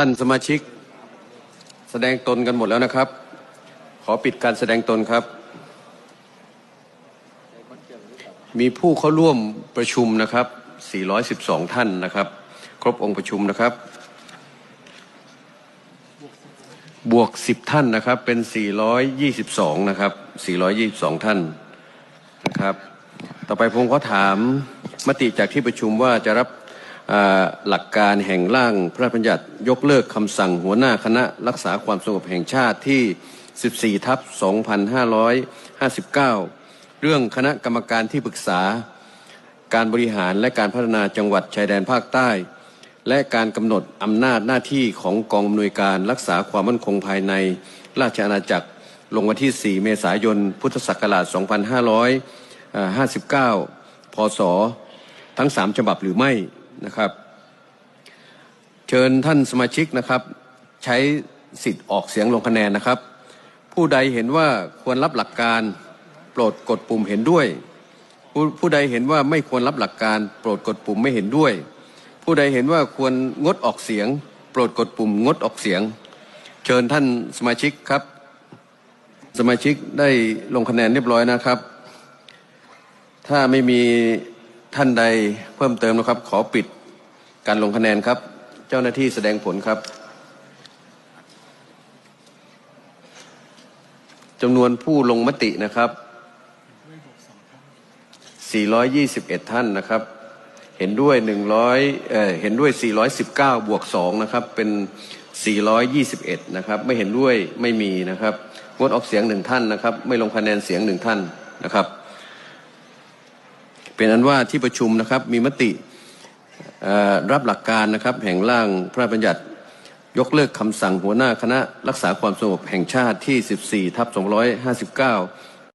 ท่านสมาชิก แสดงตนกันหมดแล้วนะครับ ขอปิดการแสดงตนครับ มีผู้เข้าร่วมประชุมนะครับ 412 ท่านนะครับ ครบองค์ประชุมนะครับ บวก 10 ท่านนะครับ เป็น 422 นะครับ 422 ท่านนะครับ ต่อไปผมขอถามมติจากที่ประชุมว่าจะรับ หลักการแห่งร่างพระราชบัญญัติยกเลิกคำสั่งหัวหน้าคณะรักษาความสงบแห่งชาติที่ 14 ทับ 2559 เรื่องคณะกรรมการที่ปรึกษา การบริหารและการพัฒนาจังหวัดชายแดนภาคใต้ และการกำหนดอำนาจหน้าที่ของกองอำนวยการรักษาความมั่นคงภายในราชอาณาจักรลงวันที่ 4 เมษายน พุทธศักราช 2559 พศ ทั้ง 3 ฉบับหรือไม่ นะครับ เชิญท่านสมาชิกนะครับ ใช้สิทธิ์ออกเสียงลงคะแนนนะครับ ผู้ใดเห็นว่าควรรับหลักการโปรดกดปุ่มเห็นด้วย ผู้ผู้ใดเห็นว่าไม่ควรรับหลักการโปรดกดปุ่มไม่เห็นด้วย ผู้ใดเห็นว่าควรงดออกเสียง โปรดกดปุ่มงดออกเสียง เชิญท่านสมาชิกครับ สมาชิกได้ลงคะแนนเรียบร้อยนะครับ ถ้าไม่มี ท่านใดเพิ่มเติมนะครับ ขอปิดการลงคะแนนครับ เจ้าหน้าที่แสดงผลครับจำนวนผู้ลงมตินะครับ 421 ท่านนะครับ เห็นด้วย 100เอ่อเห็นด้วย 419 บวก 2 นะครับ เป็น 421 นะครับ ไม่เห็นด้วยไม่มีนะครับ งดออกเสียงหนึ่งท่านนะครับ ไม่ลงคะแนนเสียงหนึ่งท่านนะครับ เป็นอันว่าที่ประชุมนะครับมีมติรับหลักการนะครับแห่งร่างพระราชบัญญัติยกเลิกคำสั่งหัวหน้าคณะรักษาความสงบแห่งชาติที่ 14ทับ259